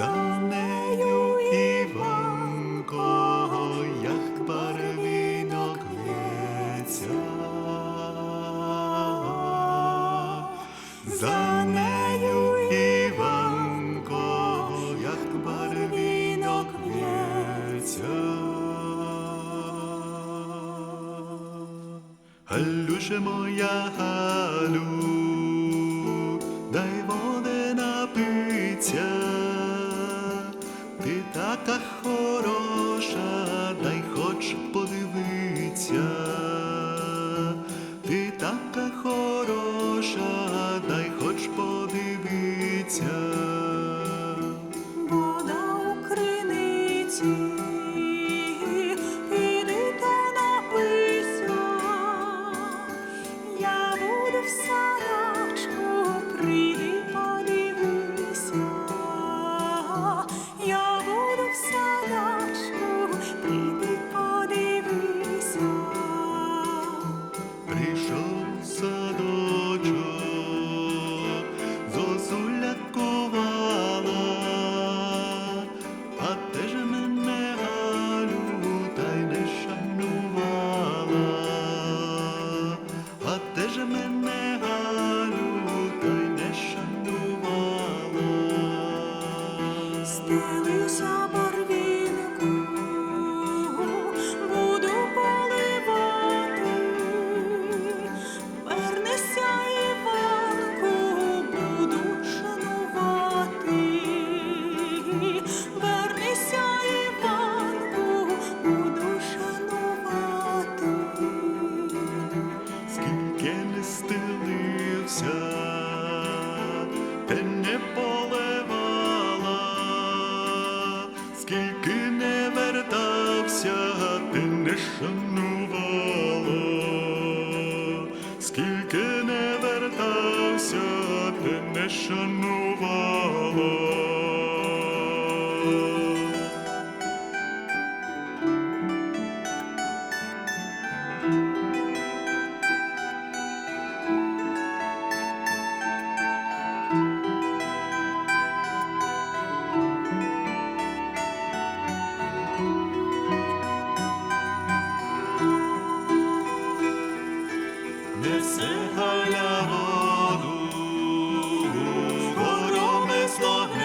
за нею Іванко, як барвінок в'ється. За Галюше моя Галю, темне поливала, скільки не вертався, ти не шанувала, скільки не вертався, ти не шанувала. 我。